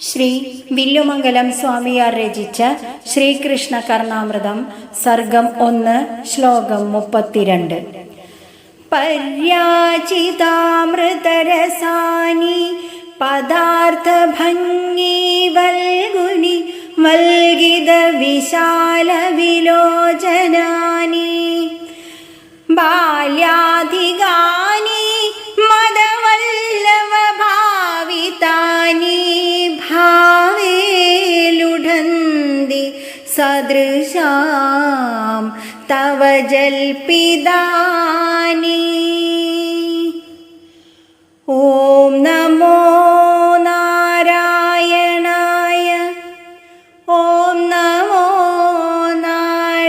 ശ്രീ വില്ലുമംഗലം സ്വാമിയാർ രചിച്ച ശ്രീകൃഷ്ണ കർണാമൃതം സർഗം ഒന്ന് ശ്ലോകം മുപ്പത്തിരണ്ട്. പര്യാചിതാമൃതരസാനി പദാർത്ഥഭംഗി വൽഗുണി വൽഗിത വിശാല വിലോചനാനി ബാല്യാധികാനി സദൃശാം തവ ജൽപിതാനി. ഓം നമോ നാരായണായ ഓം നമോ നാരായണായ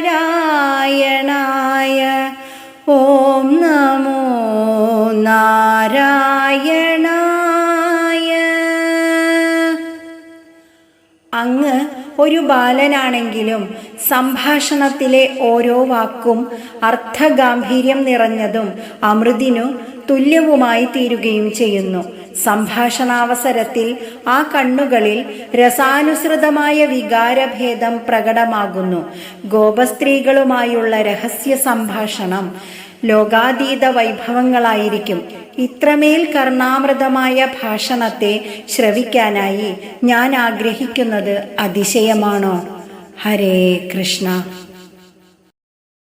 ഓം നമോ നാരായണായ. അങ്ങ് ഒരു ബാലനാണെങ്കിലും സംഭാഷണത്തിലെ ഓരോ വാക്കും അർത്ഥഗാംഭീര്യം നിറഞ്ഞതും അമൃതിനു തുല്യവുമായി തീരുകയും ചെയ്യുന്നു. സംഭാഷണാവസരത്തിൽ ആ കണ്ണുകളിൽ രസാനുസൃതമായ വികാരഭേദം പ്രകടമാകുന്നു. ഗോപസ്ത്രീകളുമായുള്ള രഹസ്യ സംഭാഷണം ലോകാതീത വൈഭവങ്ങളായിരിക്കും. ഇത്രമേൽ കർണാമൃതമായ ഭാഷണത്തെ ശ്രവിക്കാനായി ഞാൻ ആഗ്രഹിക്കുന്നത് അതിശയമാണോ? ഹരേ കൃഷ്ണ.